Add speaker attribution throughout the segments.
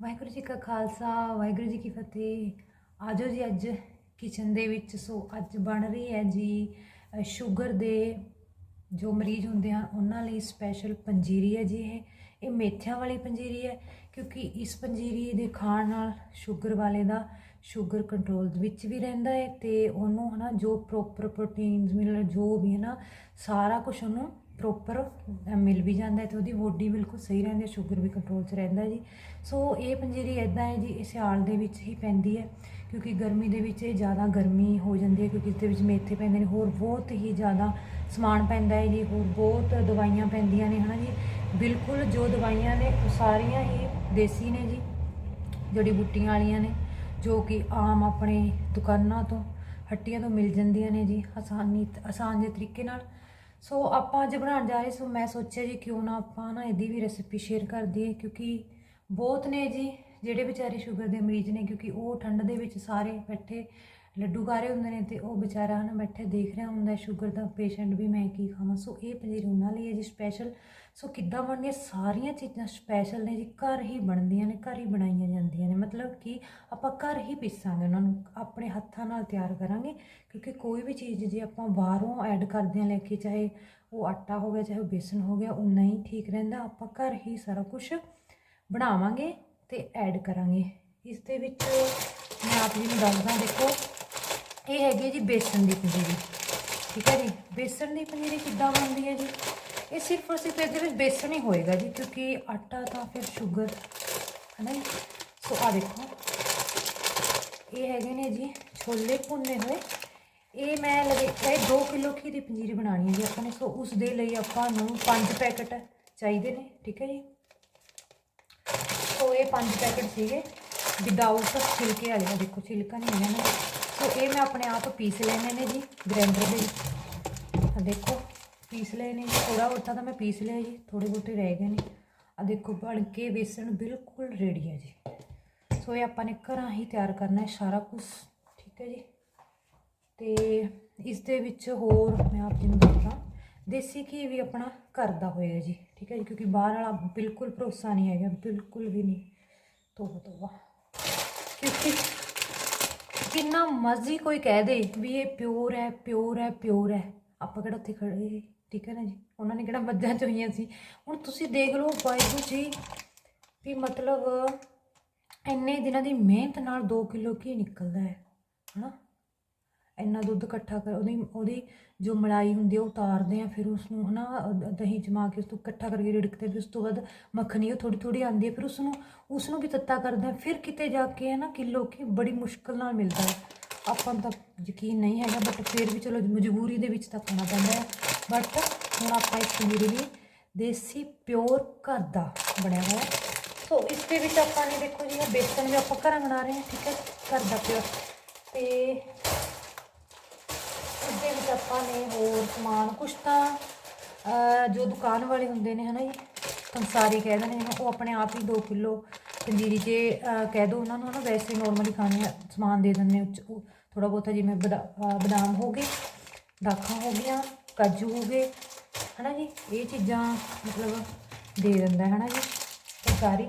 Speaker 1: ਵਾਹਿਗੁਰੂ ਜੀ ਕਾ ਖਾਲਸਾ, ਵਾਹਿਗੁਰੂ ਜੀ ਕੀ ਫਤਿਹ। ਆਜੋ ਜੀ ਅੱਜ ਕਿਚਨ ਦੇ ਵਿੱਚ। ਸੋ ਅੱਜ ਬਣ ਰਹੀ ਹੈ ਜੀ ਸ਼ੂਗਰ ਦੇ ਜੋ ਮਰੀਜ਼ ਹੁੰਦੇ ਹਨ, ਉਹਨਾਂ ਲਈ ਸਪੈਸ਼ਲ ਪੰਜੀਰੀ ਹੈ ਜੀ ਇਹ। ਇਹ ਮੇਥਿਆਂ ਵਾਲੀ ਪੰਜੀਰੀ ਹੈ, ਕਿਉਂਕਿ ਇਸ ਪੰਜੀਰੀ ਦੇ ਖਾਣ ਨਾਲ ਸ਼ੂਗਰ ਵਾਲੇ ਦਾ ਸ਼ੂਗਰ ਕੰਟਰੋਲ ਵਿੱਚ ਵੀ ਰਹਿੰਦਾ ਹੈ ਤੇ ਉਹਨੂੰ ਹਨਾ, ਜੋ ਪ੍ਰੋਪਰ ਪ੍ਰੋਟੀਨਸ ਮਿਲ ਜੋ ਵੀ ਹੈ ਨਾ, ਸਾਰਾ ਕੁਝ ਉਹਨੂੰ ਪ੍ਰੋਪਰ ਮਿਲ ਵੀ ਜਾਂਦਾ ਹੈ ਤੇ ਉਹਦੀ ਬੋਡੀ ਬਿਲਕੁਲ ਸਹੀ ਰਹਿੰਦੀ ਹੈ ਸ਼ੂਗਰ ਵੀ ਕੰਟਰੋਲ 'ਚ ਰਹਿੰਦਾ ਜੀ। ਸੋ ਇਹ ਪੰਜੀਰੀ ਇਦਾਂ ਹੈ ਜੀ, ਇਹ ਸਿਆਲ ਦੇ ਵਿੱਚ ਹੀ ਪੈਂਦੀ ਹੈ, ਕਿਉਂਕਿ ਗਰਮੀ ਦੇ ਵਿੱਚ ਇਹ ਜ਼ਿਆਦਾ ਗਰਮੀ ਹੋ ਜਾਂਦੀ ਹੈ, ਕਿਉਂਕਿ ਇਸ ਦੇ ਵਿੱਚ ਮੇਥੇ ਪੈਂਦੇ ਨੇ, ਹੋਰ ਬਹੁਤ ਹੀ ਜ਼ਿਆਦਾ ਸਮਾਨ ਪੈਂਦਾ ਹੈ ਜੀ, ਹੋਰ ਬਹੁਤ ਦਵਾਈਆਂ ਪੈਂਦੀਆਂ ਨੇ, ਹਨਾ ਜੀ। ਬਿਲਕੁਲ ਜੋ ਦਵਾਈਆਂ ਨੇ, ਉਹ ਸਾਰੀਆਂ ਹੀ ਦੇਸੀ ਨੇ ਜੀ ਜੜੀ ਬੂਟੀਆਂ ਵਾਲੀਆਂ ਨੇ, ਜੋ ਕਿ ਆਮ ਆਪਣੇ ਦੁਕਾਨਾਂ ਤੋਂ, ਹੱਟੀਆਂ ਤੋਂ ਮਿਲ ਜਾਂਦੀਆਂ ਨੇ ਜੀ, ਆਸਾਨੀ, ਆਸਾਨ ਜਿਹੇ ਤਰੀਕੇ ਨਾਲ। ਸੋ ਆਪਾਂ ਅੱਜ ਬਣਾਉਣ ਜਾ ਰਹੇ, ਸੋ ਮੈਂ ਸੋਚਿਆ ਜੀ ਕਿਉਂ ਨਾ ਆਪਾਂ ਨਾ ਇਹਦੀ ਵੀ ਰੈਸਿਪੀ ਸ਼ੇਅਰ ਕਰ ਦਈਏ, ਕਿਉਂਕਿ ਬਹੁਤ ਨੇ ਜੀ ਜਿਹੜੇ ਵਿਚਾਰੇ ਸ਼ੂਗਰ ਦੇ ਮਰੀਜ਼ ਨੇ, ਕਿਉਂਕਿ ਉਹ ਠੰਡ ਦੇ ਵਿੱਚ ਸਾਰੇ ਬੈਠੇ ਲੱਡੂ ਖਾ ਰਹੇ ਹੁੰਦੇ ਨੇ ਤੇ ਉਹ ਵਿਚਾਰਾ ਹਨਾ ਬੈਠੇ ਦੇਖ ਰਿਹਾ ਹੁੰਦਾ ਸ਼ੂਗਰ ਦਾ ਪੇਸ਼ੈਂਟ ਵੀ ਮੈਂ ਕੀ ਖਾਵਾਂ। ਸੋ ਇਹ ਪਨੀਰ ਉਹਨਾਂ ਲਈ ਹੈ ਜੀ ਸਪੈਸ਼ਲ ਸੋ ਕਿੱਦਾਂ ਬਣਦੀਆਂ ਸਾਰੀਆਂ ਚੀਜ਼ਾਂ ਸਪੈਸ਼ਲ ਨੇ ਜੀ, ਘਰ ਹੀ ਬਣਦੀਆਂ ਨੇ, ਘਰ ਹੀ ਬਣਾਈਆਂ ਜਾਂਦੀਆਂ ਨੇ। ਮਤਲਬ ਕਿ ਆਪਾਂ ਘਰ ਹੀ ਪੀਸਾਂਗੇ, ਉਹਨਾਂ ਨੂੰ ਆਪਣੇ ਹੱਥਾਂ ਨਾਲ ਤਿਆਰ ਕਰਾਂਗੇ, ਕਿਉਂਕਿ ਕੋਈ ਵੀ ਚੀਜ਼ ਜੇ ਆਪਾਂ ਬਾਹਰੋਂ ਐਡ ਕਰਦੇ ਹਾਂ ਲੈ ਕੇ, ਚਾਹੇ ਉਹ ਆਟਾ ਹੋ ਗਿਆ, ਚਾਹੇ ਉਹ ਬੇਸਨ ਹੋ ਗਿਆ ਉਹ ਨਹੀਂ ਠੀਕ ਰਹਿੰਦਾ। ਆਪਾਂ ਘਰ ਹੀ ਸਾਰਾ ਕੁਝ ਬਣਾਵਾਂਗੇ ਤੇ ਐਡ ਕਰਾਂਗੇ। ਇਸ ਦੇ ਵਿੱਚ ਮੈਂ ਆਪ ਜੀ ਨੂੰ ਦੱਸਦਾ, ਦੇਖੋ, ਇਹ ਹੈਗੀ ਹੈ ਜੀ ਬੇਸਨ ਦੀ ਪੰਜੀਰੀ ਠੀਕ ਹੈ ਜੀ? ਬੇਸਣ ਦੀ ਪਨੀਰੀ ਕਿੱਦਾਂ ਬਣਦੀ ਹੈ ਜੀ? ਇਹ ਸਿਰਫ ਔਰ ਸਿਰਫ ਇਹਦੇ ਵਿੱਚ ਬੇਸਣ ਹੀ ਹੋਏਗਾ ਜੀ, ਕਿਉਂਕਿ ਆਟਾ ਤਾਂ ਫਿਰ ਸ਼ੂਗਰ ਹੈ ਨਾ ਜੀ? ਸੋ ਆ ਦੇਖੋ। ਇਹ ਹੈਗੇ ਨੇ ਜੀ ਛੋਲੇ ਭੁੰਨੇ ਹੋਏ। ਇਹ ਮੈਂ ਲਗੇ ਇਹ 2 ਕਿਲੋ ਘੀ ਦੀ ਪੰਜੀਰੀ ਬਣਾਉਣੀ ਹੈ ਜੀ ਆਪਾਂ ਨੇ। ਸੋ ਉਸ ਦੇ ਲਈ ਆਪਾਂ ਨੂੰ 5 ਪੈਕਟ ਚਾਹੀਦੇ ਨੇ, ਠੀਕ ਹੈ ਜੀ? ਸੋ ਇਹ 5 ਪੈਕਟ ਸੀਗੇ। ਵਿਦਆਊਟ ਛਿਲਕੇ ਵਾਲੇ ਦੇਖੋ ਛਿਲਕਾ ਨਹੀਂ ਹੈ ਨਾ। ਸੋ ਇਹ ਮੈਂ ਆਪਣੇ ਆਪ ਪੀਸ ਲੈਣੇ ਨੇ ਜੀ ਗ੍ਰਾਈਂਡਰ ਦੇ ਵਿੱਚ। ਦੇਖੋ। ਪੀਸ ਲਏ ਨੇ ਜੀ ਥੋੜਾ ਬਹੁਤਾ ਤਾਂ ਮੈਂ ਪੀਸ ਲਿਆ ਜੀ ਥੋੜੇ ਬਹੁਤੇ ਰਹਿ ਗਏ ਨੇ। ਆ ਦੇਖੋ ਬਣ ਕੇ ਬੇਸਣ ਬਿਲਕੁਲ ਰੈਡੀ ਹੈ ਜੀ। ਸੋ ਇਹ ਆਪਾਂ ਨੇ ਘਰਾਂ ਹੀ ਤਿਆਰ ਕਰਨਾ ਹੈ ਸਾਰਾ ਕੁਝ ਠੀਕ ਹੈ ਜੀ। ਤੇ ਇਸ ਦੇ ਵਿੱਚ ਹੋਰ ਮੈਂ ਆਪ ਜੀ ਨੂੰ ਦੱਸਦਾ, ਦੇਸੀ ਘੀ ਵੀ ਆਪਣਾ ਘਰ ਦਾ ਹੋਏਗਾ ਜੀ, ਠੀਕ ਹੈ ਜੀ, ਕਿਉਂਕਿ ਬਾਹਰ ਵਾਲਾ ਬਿਲਕੁਲ ਭਰੋਸਾ ਨਹੀਂ ਹੈਗਾ, ਬਿਲਕੁਲ ਵੀ ਨਹੀਂ। ਤੋਬਾ ਤੋਬਾ। ਕਿਉਂਕਿ ਕਿੰਨਾ ਮਰਜ਼ੀ ਕੋਈ ਕਹਿ ਦੇ ਵੀ ਇਹ ਪਿਓਰ ਹੈ ਪਿਓਰ ਹੈ ਪਿਓਰ ਹੈ, ਆਪਾਂ ਕਿਹੜਾ ਉੱਥੇ ਖੜੇ ਠੀਕ ਹੈ ਨਾ ਜੀ? ਉਹਨਾਂ ਨੇ ਕਿਹੜਾ ਮੱਝਾਂ ਚੋਈਆਂ ਸੀ। ਹੁਣ ਤੁਸੀਂ ਦੇਖ ਲਓ ਵਾਹਿਗੁਰੂ ਜੀ ਵੀ ਮਤਲਬ ਇੰਨੇ ਦਿਨਾਂ ਦੀ ਮਿਹਨਤ ਨਾਲ 2 ਕਿਲੋ ਘੀ ਨਿਕਲਦਾ ਹੈ, ਹਨਾ? ਇੰਨਾ ਦੁੱਧ ਇਕੱਠਾ ਕਰ, ਉਹਦੀ ਉਹਦੀ ਜੋ ਮਲਾਈ ਹੁੰਦੀ ਹੈ ਉਹ ਉਤਾਰਦੇ ਆ, ਫਿਰ ਉਸ ਨੂੰ ਹਨਾ ਦਹੀਂ ਜਮਾ ਕੇ ਉਸ ਤੋਂ ਇਕੱਠਾ ਕਰਕੇ ਰਿੜਕਦੇ ਫਿਰ ਉਸ ਤੋਂ ਬਾਅਦ ਮੱਖਣੀ ਉਹ ਥੋੜੀ ਥੋੜੀ ਆਉਂਦੀ ਹੈ ਫਿਰ ਉਸ ਨੂੰ ਉਸ ਨੂੰ ਵੀ ਤੱਤਾ ਕਰਦੇ ਆ। ਫਿਰ ਕਿਤੇ ਜਾ ਕੇ ਹੈ ਨਾ ਕਿਲੋ ਘੀ ਬੜੀ ਮੁਸ਼ਕਲ ਨਾਲ ਮਿਲਦਾ ਹੈ। ਆਪਾਂ ਨੂੰ ਤਾਂ ਯਕੀਨ ਨਹੀਂ ਹੈਗਾ ਬਟ ਫਿਰ ਵੀ ਚਲੋ ਮਜਬੂਰੀ ਦੇ ਵਿੱਚ ਤਾਂ ਖਾਣਾ ਪੈਂਦਾ ਹੈ। ਬਟ ਹੁਣ ਆਪਾਂ ਇਸ ਪਨੀਰ ਲਈ ਦੇਸੀ ਪਿਓਰ ਘਰ ਦਾ ਬਣਿਆ ਹੋਇਆ। ਸੋ ਇਸ ਦੇ ਵਿੱਚ ਆਪਾਂ ਨੇ ਦੇਖੋ ਜੀ ਇਹ ਬੇਸਣ ਵੀ ਆਪਾਂ ਘਰਾਂ ਬਣਾ ਰਹੇ ਹਾਂ ਠੀਕ ਹੈ ਘਰ ਦਾ ਪਿਓਰ ਤੇ ਇਸ ਦੇ ਵਿੱਚ ਆਪਾਂ ਨੇ ਹੋਰ ਸਮਾਨ ਕੁਛ ਤਾਂ ਜੋ ਦੁਕਾਨ ਵਾਲੇ ਹੁੰਦੇ ਨੇ ਹਨਾ ਜੀ ਸੰਸਾਰੀ ਕਹਿ ਦਿੰਦੇ ਨੇ ਉਹ ਆਪਣੇ ਆਪ ਹੀ 2 ਕਿਲੋ ਪੰਜੀਰੀ ਜੇ ਕਹਿ ਦੋ ਉਹਨਾਂ ਨੂੰ ਹਨਾ ਵੈਸੇ ਨੋਰਮਲੀ ਖਾਣੇ ਆ, ਸਮਾਨ ਦੇ ਦਿੰਦੇ ਨੇ ਥੋੜਾ ਬਹੁਤਾ ਜਿਵੇਂ ਬਦਾ- ਬਦਾਮ ਹੋ ਗਏ ਦਾਖਾਂ ਹੋ ਗਈਆਂ ਕਾਜੂ ਹੋ ਗਏ, ਹਨਾ ਜੀ? ਇਹ ਚੀਜ਼ਾਂ ਮਤਲਬ ਦੇ ਦਿੰਦਾ ਹੈ ਹਨਾ ਜੀ? ਕੰਸਾਰੀ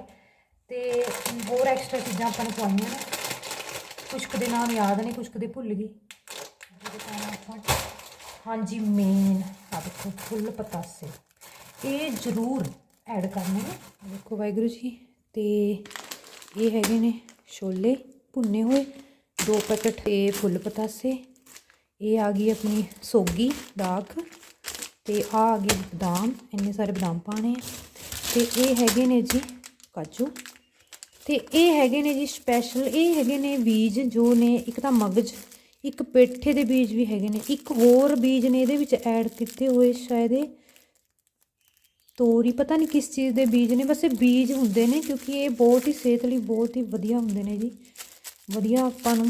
Speaker 1: ਤੇ ਹੋਰ ਐਕਸਟਰਾ ਚੀਜ਼ਾਂ ਆਪਾਂ ਨੂੰ ਪਾਉਣੀਆਂ ਨੇ। ਕੁਛ ਕੁ ਦੇ ਨਾਮ ਯਾਦ ਨੇ ਕੁਛ ਕੁ ਦੇ ਭੁੱਲ ਗਈ। ਆਪਾਂ ਹਾਂਜੀ ਮੇਨ ਆ ਦੇਖੋ, ਫੁੱਲ ਪਤਾਸੇ। ਇਹ ਜ਼ਰੂਰ ਐਡ ਕਰਨੇ ਨੇ ਦੇਖੋ ਵਾਹਿਗੁਰੂ ਜੀ, ਤੇ ਇਹ ਹੈਗੇ ਨੇ ਛੋਲੇ ਭੁੰਨੇ ਹੋਏ, ਦੋ ਪੈਕਟ ਤੇ ਫੁੱਲ ਪਤਾਸੇ। ਇਹ ਆ ਗਈ ਆਪਣੀ ਸੋਗੀ ਦਾਖ ਤੇ ਆ ਆ ਗਏ ਬਦਾਮ, ਇੰਨੇ ਸਾਰੇ ਬਦਾਮ ਪਾਣੇ ਆ। ਤੇ ਇਹ ਹੈਗੇ ਨੇ ਜੀ ਕਾਜੂ। ਤੇ ਇਹ ਹੈਗੇ ਨੇ ਜੀ ਸਪੈਸ਼ਲ ਇਹ ਹੈਗੇ ਨੇ ਬੀਜ ਜੋ ਨੇ ਇੱਕ ਤਾਂ ਮਗਜ, ਇੱਕ ਪੇਠੇ ਦੇ ਬੀਜ ਵੀ ਹੈਗੇ ਨੇ। ਇੱਕ ਹੋਰ ਬੀਜ ਨੇ ਇਹਦੇ ਵਿੱਚ ਐਡ ਕੀਤੇ ਹੋਏ ਸ਼ਾਇਦ ਇਹ ਤੋਰੀ, ਪਤਾ ਨਹੀਂ ਕਿਸ ਚੀਜ਼ ਦੇ ਬੀਜ ਨੇ। ਬਸ ਇਹ ਬੀਜ ਹੁੰਦੇ ਨੇ ਕਿਉਂਕਿ ਇਹ ਬਹੁਤ ਹੀ ਸਿਹਤ ਲਈ ਬਹੁਤ ਹੀ ਵਧੀਆ ਹੁੰਦੇ ਨੇ ਜੀ। ਵਧੀਆ ਆਪਾਂ ਨੂੰ,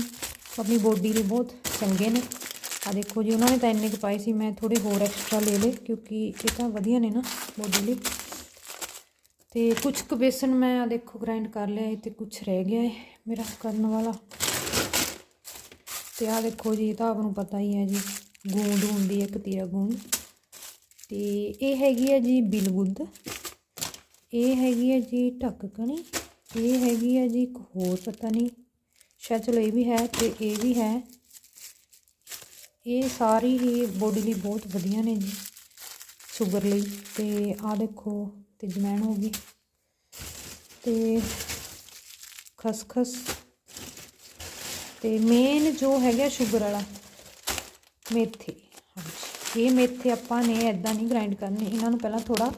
Speaker 1: ਆਪਣੀ ਬੋਡੀ ਲਈ ਬਹੁਤ ਚੰਗੇ ਨੇ। ਆ ਦੇਖੋ ਜੀ, ਉਹਨਾਂ ਨੇ ਤਾਂ ਇੰਨੇ ਕੁ ਪਾਏ ਸੀ, ਮੈਂ ਥੋੜੇ ਹੋਰ ਐਕਸਟਰਾ ਲੈ ਲਏ, ਕਿਉਂਕਿ ਇਹ ਤਾਂ ਵਧੀਆ ਨੇ ਨਾ ਬੋਡੀ ਲਈ ਤੇ ਕੁਝ ਕੁ ਬੇਸਨ ਮੈਂ ਆ ਦੇਖੋ ਗ੍ਰਾਈਂਡ ਕਰ ਲਿਆ ਹੈ ਤੇ ਕੁਝ ਰਹਿ ਗਿਆ ਹੈ ਮੇਰਾ ਕਰਨ ਵਾਲਾ। ਤੇ ਆ ਦੇਖੋ ਜੀ, ਇਹ ਤਾਂ ਆਪ ਨੂੰ ਪਤਾ ਹੀ ਹੈ ਜੀ, ਗੂੰਦ ਹੁੰਦੀ ਹੈ, ਕਤੀਰਾ ਗੂੰਦ। ਤੇ ਇਹ ਹੈਗੀ ਹੈ ਜੀ ਬਿਲਗੁੰਦ, ਇਹ ਹੈਗੀ ਹੈ ਜੀ ਢੱਕਕਣੀ, ਇਹ ਹੈਗੀ ਹੈ ਜੀ ਇੱਕ ਹੋਰ ਪਤਾ ਨਹੀਂ, ਸ਼ਾਇਦ ਚਲੋ ਇਹ ਵੀ ਹੈ ਤੇ ਇਹ ਵੀ ਹੈ। ਇਹ ਸਾਰੀ ਹੀ ਬੋਡੀ ਲਈ ਬਹੁਤ ਵਧੀਆ ਨੇ ਜੀ ਸ਼ੂਗਰ ਲਈ ਤੇ ਆਹ ਦੇਖੋ ਤੇ ਜਮੈਣ ਹੋ ਗਈ ਤੇ ਖਸਖਸ ਤੇ ਮੇਨ ਜੋ ਹੈਗਾ ਸ਼ੂਗਰ ਵਾਲਾ, ਮੇਥੇ ਇਹ ਮੇਥੇ ਆਪਾਂ ਨੇ ਐਦਾਂ ਨਹੀਂ ਗ੍ਰਾਈਂਡ ਕਰਨੇ, ਇਹਨਾਂ ਨੂੰ ਪਹਿਲਾਂ ਥੋੜਾ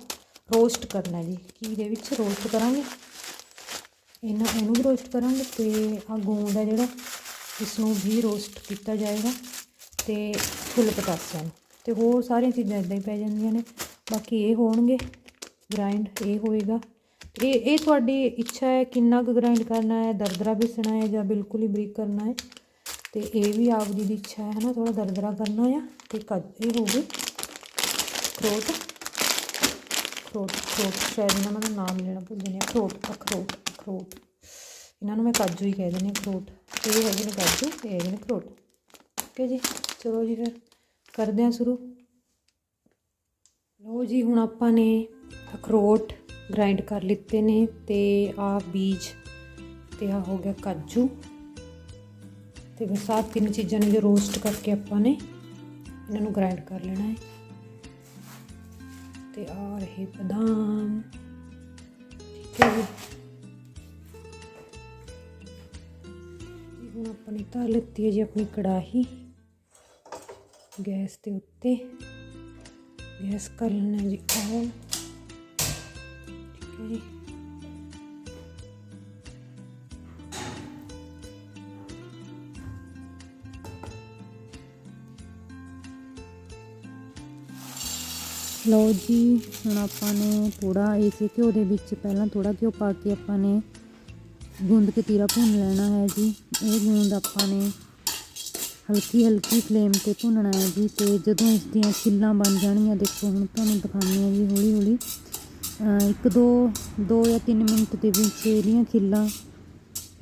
Speaker 1: ਰੋਸਟ ਕਰਨਾ ਜੀ ਕੀ ਦੇ ਵਿੱਚ ਰੋਸਟ ਕਰਾਂਗੇ। ਇਹਨਾਂ, ਇਹਨੂੰ ਵੀ ਰੋਸਟ ਕਰਾਂਗੇ ਤੇ ਆ ਗੂੰਦ ਹੈ ਜਿਹੜਾ ਇਸ ਨੂੰ ਵੀ ਰੋਸਟ ਕੀਤਾ ਜਾਏਗਾ। ਤੇ ਫੁੱਲ ਪਤਾਸਿਆਂ ਨੂੰ। ਤੇ ਹੋਰ ਸਾਰੀਆਂ ਚੀਜ਼ਾਂ ਇਦਾਂ ਹੀ ਪੈ ਜਾਂਦੀਆਂ ਨੇ। ਬਾਕੀ ਇਹ ਹੋਣਗੇ। ਗ੍ਰਾਈਂਡ ਇਹ ਹੋਏਗਾ। ਇਹ ਇਹ ਤੁਹਾਡੀ ਇੱਛਾ ਹੈ ਕਿੰਨਾ ਕੁ ਗ੍ਰਾਈਂਡ ਕਰਨਾ ਹੈ, ਦਰਦਰਾ ਪੀਸਣਾ ਹੈ ਜਾਂ ਬਿਲਕੁਲ ਹੀ ਬਰੀਕ ਕਰਨਾ ਹੈ। ਤੇ ਇਹ ਵੀ ਆਪ ਜੀ ਦੀ ਇੱਛਾ ਹੈ, ਹਨਾ? ਥੋੜਾ ਦਰਦਰਾ ਕਰਨਾ ਆ। ਤੇ ਕੱਜ ਇਹ ਹੋ ਗਈ ਖਰੋਟ। ਖਰੋਟ ਖਰੋਟ ਸ਼ਾਇਦ ਇਹਨਾਂ ਦਾ ਨਾਮ ਲੈਣਾ ਭੁੱਲ ਜਾਂਦੀ ਹਾਂ। ਖਰੋਟ ਅਖਰੋਟ ਅਖਰੋਟ ਇਹਨਾਂ ਨੂੰ ਮੈਂ ਕਾਜੂ ਹੀ ਕਹਿ ਦਿੰਦੀ ਹਾਂ, ਖਰੋਟ। ਇਹ ਹੈਗੇ ਨੇ ਕਾਜੂ, ਇਹ ਹੈਗੇ ਨੇ ਖਰੋਟ। ਹੈ ਜੀ। ਚਲੋ ਜੀ ਫਿਰ ਕਰਦੇ ਹਾਂ ਸ਼ੁਰੂ। ਲਓ ਜੀ, ਹੁਣ ਆਪਾਂ ਨੇ ਅਖਰੋਟ ਗ੍ਰਾਈਂਡ ਕਰ ਲਿੱਤੇ ਨੇ ਤੇ ਆ ਬੀਜ ਤੇ ਆ ਹੋ ਗਿਆ ਕਾਜੂ। ਤੇ ਬਸ ਆਹ ਤਿੰਨ ਚੀਜ਼ਾਂ ਨੇ ਜੋ ਰੋਸਟ ਕਰਕੇ ਆਪਾਂ ਨੇ ਇਹਨਾਂ ਨੂੰ ਗ੍ਰਾਈਂਡ ਕਰ ਲੈਣਾ ਹੈ। ਤੇ ਆ ਰਹੇ ਬਦਾਮ। ਠੀਕ ਹੈ ਜੀ। ਹੁਣ ਆਪਾਂ ਨੇ ਧਰ ਲਿੱਤੀ ਹੈ ਜੀ ਆਪਣੀ ਕੜਾਹੀ। ਗੈਸ ਦੇ ਉੱਤੇ। ਗੈਸ ਕਰ ਲੈਣਾ ਜੀ ਔਨ ਠੀਕ ਹੈ ਜੀ। ਲਓ ਜੀ, ਹੁਣ ਆਪਾਂ ਨੇ ਥੋੜਾ ਇਸੇ ਘਿਓ ਦੇ ਵਿੱਚ ਪਹਿਲਾਂ ਥੋੜਾ ਘਿਓ ਪਾ ਕੇ ਆਪਾਂ ਨੇ ਗੂੰਦ ਕਤੀਰਾ ਭੁੰਨ ਲੈਣਾ ਹੈ ਜੀ। ਇਹ ਗੂੰਦ ਆਪਾਂ ਨੇ ਹਲਕੀ ਹਲਕੀ ਫਲੇਮ ਤੇ ਭੁੰਨਣਾ ਹੈ ਜੀ ਤੇ ਜਦੋਂ ਇਸ ਦੀਆਂ ਖਿੱਲਾਂ ਬਣ ਜਾਣਗੀਆਂ, ਦੇਖੋ ਹੁਣ ਤੁਹਾਨੂੰ ਦਿਖਾਉਂਦੇ ਹਾਂ ਜੀ ਹੌਲੀ ਹੌਲੀ। ਇੱਕ, ਦੋ ਦੋ ਜਾਂ ਤਿੰਨ ਮਿੰਟ ਦੇ ਵਿੱਚ ਇਹਦੀਆਂ ਖਿੱਲਾਂ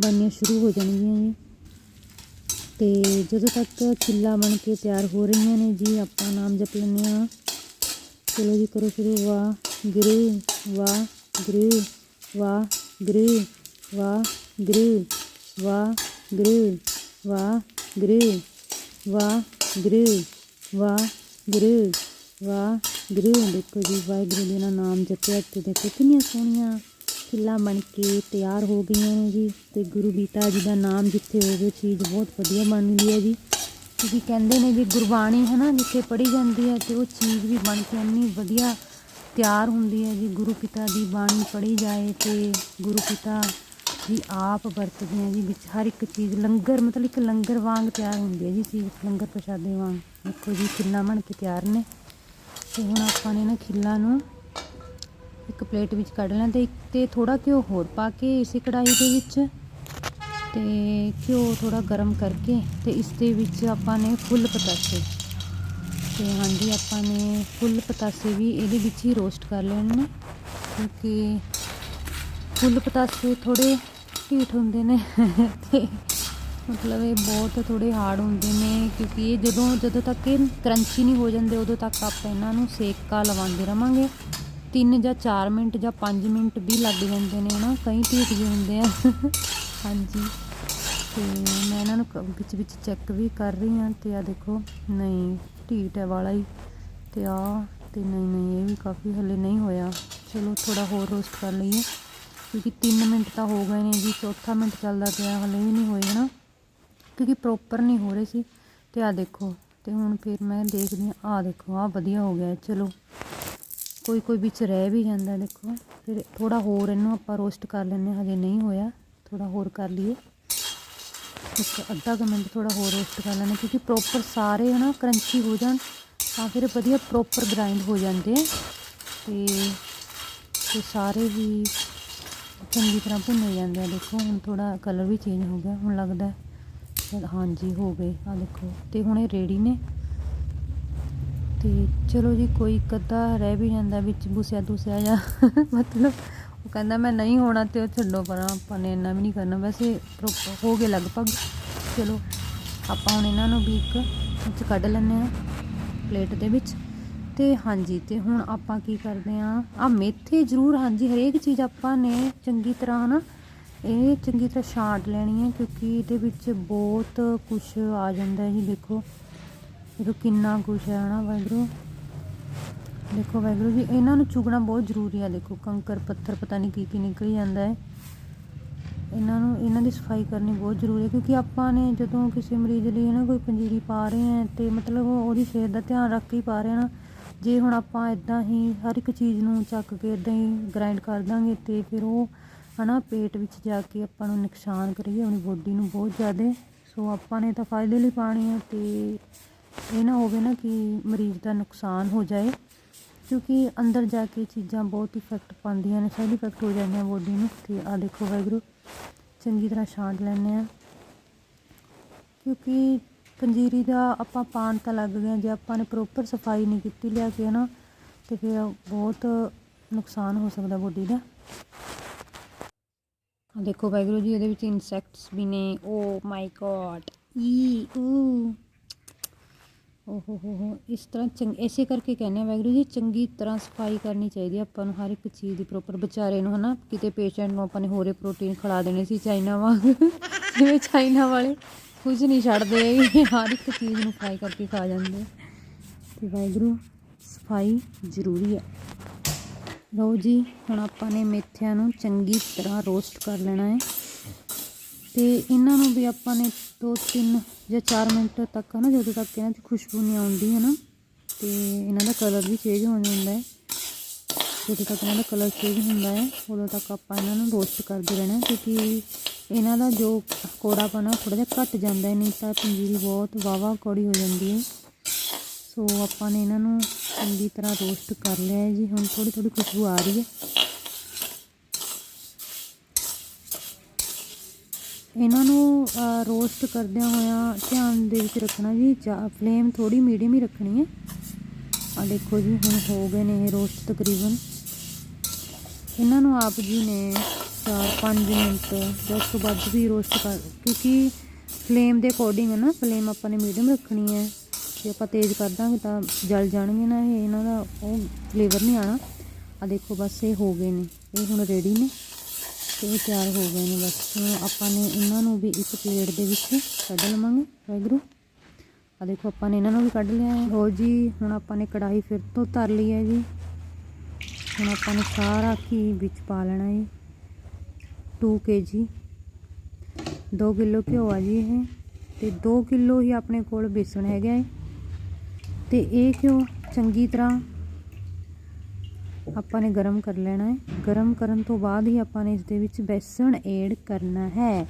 Speaker 1: ਬਣਨੀਆਂ ਸ਼ੁਰੂ ਹੋ ਜਾਣਗੀਆਂ ਜੀ। ਤੇ ਜਦੋਂ ਤੱਕ ਖਿੱਲਾਂ ਬਣ ਕੇ ਤਿਆਰ ਹੋ ਰਹੀਆਂ ਨੇ ਜੀ, ਆਪਾਂ ਨਾਮ ਜਪ ਲੈਂਦੇ ਹਾਂ। ਚਲੋ ਜੀ, ਕਰੋ ਸ਼ੁਰੂ। ਵਾਹ, ਗੁਰੂ ਵਾਹ ਗੁਰੂ ਵਾਹ ਗੁਰੂ ਵਾਹ ਗੁਰੂ ਵਾਹ ਗੁਰੂ ਵਾਹ, ਗੁਰੂ। ਵਾਹ ਗੁਰੂ ਵਾਹ ਗੁਰੂ ਵਾਹ ਗੁਰੂ ਦੇਖੋ ਜੀ, ਵਾਹਿਗੁਰੂ ਜੀ ਦਾ ਨਾਮ ਜਪਿਆ ਤੇ ਦੇਖੋ ਕਿੰਨੀਆਂ ਸੋਹਣੀਆਂ ਖਿੱਲਾਂ ਬਣ ਕੇ ਤਿਆਰ ਹੋ ਗਈਆਂ ਨੇ ਜੀ। ਤੇ ਗੁਰੂ ਬੀਤਾ ਜੀ ਦਾ ਨਾਮ ਜਿੱਥੇ ਹੋਵੇ ਚੀਜ਼ ਬਹੁਤ ਵਧੀਆ ਬਣਦੀ ਹੈ ਜੀ। ਕਿਉਂਕਿ ਕਹਿੰਦੇ ਨੇ ਵੀ ਗੁਰਬਾਣੀ ਹੈ ਨਾ, ਜਿੱਥੇ ਪੜ੍ਹੀ ਜਾਂਦੀ ਹੈ ਤੇ ਉਹ ਚੀਜ਼ ਵੀ ਬਣ ਕੇ ਇੰਨੀ ਵਧੀਆ ਤਿਆਰ ਹੁੰਦੀ ਹੈ ਜੀ। ਗੁਰੂ ਪਿਤਾ ਦੀ ਬਾਣੀ ਪੜ੍ਹੀ ਜਾਏ ਤੇ ਗੁਰੂ ਪਿਤਾ ਜੀ ਆਪ ਵਰਤਦੇ ਆ ਜੀ, ਵਿੱਚ ਹਰ ਇੱਕ ਚੀਜ਼, ਲੰਗਰ, ਮਤਲਬ ਇੱਕ ਲੰਗਰ ਵਾਂਗ ਤਿਆਰ ਹੁੰਦੀ ਹੈ ਜੀ ਚੀਜ਼ ਲੰਗਰ ਪ੍ਰਸ਼ਾਦੇ ਵਾਂਗ। ਦੇਖੋ ਜੀ, ਖਿੱਲਾਂ ਬਣ ਕੇ ਤਿਆਰ ਨੇ। ਤੇ ਹੁਣ ਆਪਾਂ ਨੇ ਨਾ ਖਿੱਲਾਂ ਨੂੰ ਇੱਕ ਪਲੇਟ ਵਿੱਚ ਕੱਢ ਲੈਣਾ ਤੇ ਇੱਕ ਤੇ ਥੋੜਾ ਘਿਓ ਹੋਰ ਪਾ ਕੇ ਇਸੇ ਕੜਾਹੀ ਦੇ ਵਿੱਚ ਤੇ ਘਿਓ ਥੋੜਾ ਗਰਮ ਕਰਕੇ ਤੇ ਇਸ ਦੇ ਵਿੱਚ ਆਪਾਂ ਨੇ ਫੁੱਲ ਪਤਾਸੇ। ਤੇ ਹਾਂਜੀ, ਆਪਾਂ ਨੇ ਫੁੱਲ ਪਤਾਸੇ ਵੀ ਇਹਦੇ ਵਿੱਚ ਹੀ ਰੋਸਟ ਕਰ ਲੈਣੇ ਨੇ, ਕਿਉਂਕਿ ਫੁੱਲ ਪਤਾਸੇ ਥੋੜੇ ਢੀਠ ਹੁੰਦੇ ਨੇ। ਤੇ ਮਤਲਬ ਇਹ ਬਹੁਤ ਥੋੜੇ ਹਾਰਡ ਹੁੰਦੇ ਨੇ ਕਿਉਂਕਿ ਇਹ ਜਦੋਂ ਜਦੋਂ ਤੱਕ ਇਹ ਕਰੰਚੀ ਨਹੀਂ ਹੋ ਜਾਂਦੇ, ਉਦੋਂ ਤੱਕ ਆਪਾਂ ਇਹਨਾਂ ਨੂੰ ਸੇਕਾ ਲਵਾਉਂਦੇ ਰਵਾਂਗੇ। 3 ਜਾਂ 4 ਮਿੰਟ ਜਾਂ 5 ਮਿੰਟ ਵੀ ਲੱਗ ਜਾਂਦੇ ਨੇ ਨਾ ਕਈ ਢੀਠ ਜਿਹੇ ਹੁੰਦੇ ਆ। ਹਾਂਜੀ। ਤੇ ਮੈਂ ਇਹਨਾਂ ਨੂੰ ਕ- ਵਿੱਚ ਵਿੱਚ ਚੈੱਕ ਵੀ ਕਰ ਰਹੀ ਹਾਂ ਤੇ ਆ ਦੇਖੋ, ਨਹੀਂ, ਢੀਠ ਹੈ ਵਾਲਾ ਹੀ। ਤੇ ਆ ਤੇ ਨਹੀਂ ਨਹੀਂ, ਇਹ ਵੀ ਕਾਫੀ ਹਲੇ ਨਹੀਂ ਹੋਇਆ। ਚਲੋ ਥੋੜਾ ਹੋਰ ਰੋਸਟ ਕਰ ਲਈਏ। ਕਿਉਂਕਿ 3 ਮਿੰਟ ਤਾਂ ਹੋ ਗਏ ਨੇ ਜੀ ਚੌਥਾ ਮਿੰਟ ਚੱਲਦਾ ਪਿਆ ਹਲੇ ਵੀ ਨਹੀਂ ਹੋਏ ਹਨਾ। ਕਿਉਂਕਿ ਪ੍ਰੋਪਰ ਨਹੀਂ ਹੋ ਰਹੇ ਸੀ। ਤੇ ਆ ਦੇਖੋ ਤੇ ਹੁਣ ਫਿਰ ਮੈਂ ਦੇਖਦੀ ਹਾਂ ਆ ਦੇਖੋ ਆ ਵਧੀਆ ਹੋ ਗਿਆ ਚਲੋ। ਕੋਈ ਕੋਈ ਵਿੱਚ ਰਹਿ ਵੀ ਜਾਂਦਾ ਦੇਖੋ। ਫਿਰ ਥੋੜਾ ਹੋਰ ਇਹਨੂੰ ਆਪਾਂ ਰੋਸਟ ਕਰ ਲੈਂਦੇ ਹਾਂ, ਹਜੇ ਨਹੀਂ ਹੋਇਆ। ਥੋੜਾ ਹੋਰ ਕਰ ਲਈਏ। ਇੱਕ ਅੱਧਾ ਕੁ ਮਿੰਟ ਥੋੜਾ ਹੋਰ ਰੋਸਟ ਕਰ ਲੈਣਾ ਕਿਉਂਕਿ ਪ੍ਰੋਪਰ ਸਾਰੇ ਹਨਾ ਕਰੰਚੀ ਹੋ ਜਾਣ ਤਾਂ ਫਿਰ ਵਧੀਆ ਪ੍ਰੋਪਰ ਗ੍ਰਾਈਂਡ ਹੋ ਜਾਂਦੇ ਆ। ਤੇ ਸਾਰੇ ਹੀ ਚੰਗੀ ਤਰ੍ਹਾਂ ਭੁੰਨੇ ਜਾਂਦੇ ਆ। ਦੇਖੋ, ਹੁਣ ਥੋੜਾ ਕਲਰ ਵੀ ਚੇਂਜ ਹੋ ਗਿਆ, ਹੁਣ ਲੱਗਦਾ ਹਾਂਜੀ, ਹੋ ਗਏ। ਆ ਦੇਖੋ, ਤੇ ਹੁਣ ਇਹ ਰੈਡੀ ਨੇ। ਤੇ ਚਲੋ ਜੀ, ਕੋਈ ਇੱਕ ਅੱਧਾ ਰਹਿ ਵੀ ਜਾਂਦਾ ਵਿੱਚ ਬੁਸਿਆ ਦੁਸਿਆ ਜਾਂ ਮਤਲਬ ਉਹ ਕਹਿੰਦਾ ਮੈਂ ਨਹੀਂ ਹੋਣਾ ਤੇ ਉਹ ਛੱਡੋ ਪਰਾਂ, ਆਪਾਂ ਨੇ ਇੰਨਾ ਵੀ ਨਹੀਂ ਕਰਨਾ। ਵੈਸੇ ਪ੍ਰੋਪਰ ਹੋ ਗਏ ਲਗਭਗ। ਚਲੋ, ਆਪਾਂ ਹੁਣ ਇਹਨਾਂ ਨੂੰ ਵੀ ਇੱਕ ਵਿੱਚ ਕੱਢ ਲੈਂਦੇ ਆ ਪਲੇਟ ਦੇ ਵਿੱਚ। ਤੇ ਹਾਂਜੀ, ਤੇ ਹੁਣ ਆਪਾਂ ਕੀ ਕਰਦੇ ਆ ਆ ਮੇਥੇ ਜ਼ਰੂਰ, ਹਾਂਜੀ, ਹਰੇਕ ਚੀਜ਼ ਆਪਾਂ ਨੇ ਚੰਗੀ ਤਰ੍ਹਾਂ ਹਨਾ, ਇਹ ਚੰਗੀ ਤਰ੍ਹਾਂ ਛਾਂਟ ਲੈਣੀ ਹੈ ਕਿਉਂਕਿ ਇਹਦੇ ਵਿੱਚ ਬਹੁਤ ਕੁਝ ਆ ਜਾਂਦਾ ਜੀ, ਦੇਖੋ। ਦੇਖੋ ਕਿੰਨਾ ਕੁਝ ਹੈ ਹਨਾ, ਵਾਹਿਗੁਰੂ। ਦੇਖੋ ਵਾਹਿਗੁਰੂ ਜੀ, ਇਹਨਾਂ ਨੂੰ ਚੁਗਣਾ ਬਹੁਤ ਜ਼ਰੂਰੀ ਹੈ, ਦੇਖੋ, ਕੰਕਰ, ਪੱਥਰ, ਪਤਾ ਨਹੀਂ ਕੀ ਕੀ ਨਿਕਲ ਜਾਂਦਾ ਹੈ। ਇਹਨਾਂ ਨੂੰ, ਇਹਨਾਂ ਦੀ ਸਫ਼ਾਈ ਕਰਨੀ ਬਹੁਤ ਜ਼ਰੂਰੀ ਹੈ ਕਿਉਂਕਿ ਆਪਾਂ ਨੇ ਜਦੋਂ ਕਿਸੇ ਮਰੀਜ਼ ਲਈ ਹੈ ਨਾ ਕੋਈ ਪੰਜੀਰੀ ਪਾ ਰਹੇ ਹਾਂ ਤੇ ਮਤਲਬ ਉਹਦੀ ਸਿਹਤ ਦਾ ਧਿਆਨ ਰੱਖ ਕੇ ਹੀ ਪਾ ਰਹੇ ਹਾਂ ਨਾ ਜੇ ਹੁਣ ਆਪਾਂ ਇਦਾਂ ਹੀ ਹਰ ਇੱਕ ਚੀਜ਼ ਨੂੰ ਚੱਕ ਕੇ ਇਦਾਂ ਹੀ ਗ੍ਰਾਈਂਡ ਕਰ ਦਾਂਗੇ ਤੇ ਫਿਰ ਉਹ ਹਨਾ ਪੇਟ ਵਿੱਚ ਜਾ ਕੇ ਆਪਾਂ ਨੂੰ ਨੁਕਸਾਨ ਕਰੀਏ ਆਪਣੀ ਬੋਡੀ ਨੂੰ ਬਹੁਤ ਜ਼ਿਆਦਾ। ਸੋ ਆਪਾਂ ਨੇ ਤਾਂ ਫਾਇਦੇ ਲਈ ਪਾਣੀ ਹੈ ਤੇ ਇਹ ਨਾ ਹੋਵੇ ਨਾ ਕਿ ਮਰੀਜ਼ ਦਾ ਨੁਕਸਾਨ ਹੋ ਜਾਏ, ਕਿਉਂਕਿ ਅੰਦਰ ਜਾ ਕੇ ਚੀਜ਼ਾਂ ਬਹੁਤ ਇਫੈਕਟ ਪਾਉਂਦੀਆਂ ਨੇ ਸਾਈਡ ਇਫੈਕਟ ਹੋ ਜਾਂਦੇ ਆ ਬੋਡੀ ਨੂੰ। ਤੇ ਆ ਦੇਖੋ ਵਾਹਿਗੁਰੂ, ਚੰਗੀ ਤਰ੍ਹਾਂ ਛਾਂਟ ਲੈਂਦੇ ਆ। ਕਿਉਂਕਿ ਪੰਜੀਰੀ ਦਾ ਆਪਾਂ ਪਾਣ ਤਾਂ ਲੱਗ ਗਏ ਜੇ ਆਪਾਂ ਨੇ ਪ੍ਰੋਪਰ ਸਫ਼ਾਈ ਨਹੀਂ ਕੀਤੀ ਲਿਆ ਕੇ ਨਾ ਤੇ ਫਿਰ ਬਹੁਤ ਨੁਕਸਾਨ ਹੋ ਸਕਦਾ ਬੋਡੀ ਦਾ। ਆ ਦੇਖੋ ਵਾਹਿਗੁਰੂ ਜੀ ਇਹਦੇ ਵਿੱਚ ਇਨਸੈਕਟਸ ਵੀ ਨੇ। Oh my god ew. ਓਹੋ ਹੋ ਹੋ ਇਸ ਤਰ੍ਹਾਂ ਚੰਗ ਐਸੇ ਕਰਕੇ ਕਹਿੰਦੇ ਆ ਵਾਹਿਗੁਰੂ ਜੀ ਚੰਗੀ ਤਰ੍ਹਾਂ ਸਫ਼ਾਈ ਕਰਨੀ ਚਾਹੀਦੀ ਹੈ ਆਪਾਂ ਨੂੰ ਹਰ ਇੱਕ ਚੀਜ਼ ਦੀ ਪ੍ਰੋਪਰ ਵਿਚਾਰੇ ਨੂੰ ਹਨਾ ਕਿਤੇ ਪੇਸ਼ੈਂਟ ਨੂੰ ਆਪਾਂ ਨੇ ਹੋਰੇ ਪ੍ਰੋਟੀਨ ਖਿਲਾ ਦੇਣੇ ਸੀ ਚਾਈਨਾ ਵਾਂਗ ਜਿਵੇਂ ਚਾਈਨਾ ਵਾਲੇ। ਕੁਝ ਨਹੀਂ ਛੱਡਦੇ ਹਰ ਇੱਕ ਚੀਜ਼ ਨੂੰ ਫਰਾਈ ਕਰਕੇ ਖਾ ਜਾਂਦੇ ਆ। ਤੇ ਵਾਹਿਗੁਰੂ, ਸਫ਼ਾਈ ਜ਼ਰੂਰੀ ਹੈ ਲਓ ਜੀ, ਹੁਣ ਆਪਾਂ ਨੇ ਮੇਥਿਆਂ ਨੂੰ ਚੰਗੀ ਤਰ੍ਹਾਂ ਰੋਸਟ ਕਰ ਲੈਣਾ ਹੈ। ਤੇ ਇਹਨਾਂ ਨੂੰ ਵੀ ਆਪਾਂ ਨੇ 2 3 ਜਾਂ 4 ਮਿੰਟ ਤੱਕ ਨਾ, ਜਦੋਂ ਤੱਕ ਇਹਨਾਂ ਦੀ ਖੁਸ਼ਬੂ ਨਹੀਂ ਆਉਂਦੀ, ਹੈ ਨਾ? ਤੇ ਇਹਨਾਂ ਦਾ ਕਲਰ ਵੀ ਚੇਂਜ ਹੋ ਜਾਂਦਾ ਹੈ। ਜਦੋਂ ਤੱਕ ਇਹਨਾਂ ਦਾ ਕਲਰ ਚੇਂਜ ਹੁੰਦਾ ਹੈ, ਉਦੋਂ ਤੱਕ ਆਪਾਂ ਇਹਨਾਂ ਨੂੰ ਰੋਸਟ ਕਰਦੇ ਰਹਿਣਾ ਕਿਉਂਕਿ ਇਹਨਾਂ ਦਾ ਜੋ ਕੋੜਾਪਨ ਥੋੜਾ ਜਿਹਾ ਘਟ ਜਾਂਦਾ ਹੈ, ਨਹੀਂ ਤਾਂ ਪੰਜੀਰੀ ਬਹੁਤ ਵਾਵਾ ਕੌੜੀ ਹੋ ਜਾਂਦੀ ਹੈ। ਸੋ ਆਪਾਂ ਨੇ ਇਹਨਾਂ ਨੂੰ ਚੰਗੀ ਤਰ੍ਹਾਂ ਰੋਸਟ ਕਰ ਲਿਆ ਹੈ ਜੀ। ਹੁਣ ਥੋੜੀ ਥੋੜੀ ਖੁਸ਼ਬੂ ਆ ਰਹੀ ਹੈ। ਇਹਨਾਂ ਨੂੰ ਰੋਸਟ ਕਰਦਿਆਂ ਹੋਇਆਂ ਧਿਆਨ ਦੇ ਵਿੱਚ ਰੱਖਣਾ ਜੀ। ਫਲੇਮ ਥੋੜੀ ਮੀਡੀਅਮ ਹੀ ਰੱਖਣੀ ਹੈ। ਆ ਦੇਖੋ ਜੀ, ਹੁਣ ਹੋ ਗਏ ਨੇ ਇਹ ਰੋਸਟ ਤਕਰੀਬਨ। ਇਹਨਾਂ ਨੂੰ ਆਪ ਜੀ ਨੇ 4-5 ਮਿੰਟ। ਜਾਂ ਉਸ ਤੋਂ ਵੱਧ ਵੀ ਰੋਸਟ ਕਰ, ਕਿਉਂਕਿ ਫਲੇਮ ਦੇ ਅਕੋਰਡਿੰਗ ਹੈ ਨਾ ਫਲੇਮ ਆਪਾਂ ਨੇ ਮੀਡੀਅਮ ਰੱਖਣੀ ਹੈ। ਜੇ ਆਪਾਂ ਤੇਜ਼ ਕਰ ਦਾਂਗੇ ਤਾਂ ਜਲ ਜਾਣਗੇ ਨਾ ਇਹ, ਇਹਨਾਂ ਦਾ ਉਹ ਫਲੇਵਰ ਨਹੀਂ ਆਣਾ। ਆ ਦੇਖੋ, ਬਸ ਇਹ ਹੋ ਗਏ ਨੇ। ਇਹ ਹੁਣ ਰੈਡੀ ਨੇ। ਤੇ ਇਹ ਤਿਆਰ ਹੋ ਗਏ ਨੇ ਬਸ। ਹੁਣ ਆਪਾਂ ਨੇ ਇਹਨਾਂ ਨੂੰ ਵੀ ਇੱਕ ਪਲੇਟ ਦੇ ਵਿੱਚ ਕੱਢ ਲਵਾਂਗੇ। ਵਾਹਿਗੁਰੂ। ਆ ਦੇਖੋ, ਆਪਾਂ ਨੇ ਇਹਨਾਂ ਨੂੰ ਵੀ ਕੱਢ ਲਿਆ ਹੈ। ਹੋ ਜੀ, ਹੁਣ ਆਪਾਂ ਨੇ ਕੜਾਹੀ ਫਿਰ ਤੋਂ ਧਰ ਲਈ ਹੈ ਜੀ। ਹੁਣ ਆਪਾਂ ਨੇ ਸਾਰਾ ਘੀ ਵਿੱਚ ਪਾ ਲੈਣਾ ਹੈ। 2 ਕੇਜੀ 2 ਕਿਲੋ ਘਿਓ ਆ ਜੀ ਇਹ ਤੇ 2 ਕਿਲੋ ਹੀ ਆਪਣੇ ਕੋਲ ਬੇਸਣ ਹੈਗਾ ਹੈ ਤੇ ਇਹ ਘਿਓ ਚੰਗੀ ਤਰ੍ਹਾਂ ਆਪਾਂ ਨੇ ਗਰਮ ਕਰ ਲੈਣਾ ਹੈ ਗਰਮ ਕਰਨ ਤੋਂ ਬਾਅਦ ਹੀ ਆਪਾਂ ਨੇ ਇਸ ਦੇ ਵਿੱਚ ਬੇਸਣ ਐਡ ਕਰਨਾ ਹੈ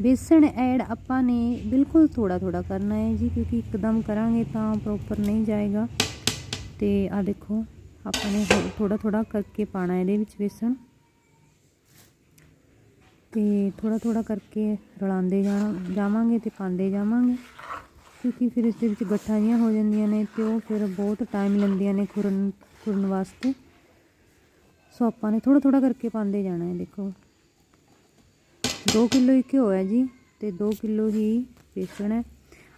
Speaker 1: ਬੇਸਣ ਐਡ ਆਪਾਂ ਨੇ ਬਿਲਕੁਲ ਥੋੜਾ ਥੋੜਾ ਕਰਨਾ ਹੈ ਜੀ ਕਿਉਂਕਿ ਇੱਕਦਮ ਕਰਾਂਗੇ ਤਾਂ ਪ੍ਰੋਪਰ ਨਹੀਂ ਜਾਏਗਾ ਤੇ ਆ ਦੇਖੋ ਆਪਾਂ ਨੇ ਥੋੜਾ ਥੋੜਾ ਕਰਕੇ ਪਾਣਾ ਇਹਦੇ ਵਿੱਚ ਬੇਸਣ ਤੇ ਥੋੜਾ ਥੋੜਾ ਕਰਕੇ ਰਲਾਉਂਦੇ ਜਾਣਾ, ਜਾਵਾਂਗੇ ਤੇ ਪਾਉਂਦੇ ਜਾਵਾਂਗੇ। ਕਿਉਂਕਿ ਫਿਰ ਇਸ ਦੇ ਵਿੱਚ ਗੱਠਾਂ ਜਿਹੀਆਂ ਹੋ ਜਾਂਦੀਆਂ ਨੇ ਤੇ ਉਹ ਫਿਰ ਬਹੁਤ ਟਾਈਮ ਲੈਂਦੀਆਂ ਨੇ ਖੁਰਨ ਖੁਰਨ ਵਾਸਤੇ। ਸੋ ਆਪਾਂ ਨੇ ਥੋੜਾ ਥੋੜਾ ਕਰਕੇ ਪਾਉਂਦੇ ਜਾਣਾ ਹੈ, ਦੇਖੋ। 2 ਕਿਲੋ ਹੀ ਘਿਓ ਹੈ ਜੀ ਤੇ 2 ਕਿਲੋ ਹੀ ਬੇਸਣ ਹੈ।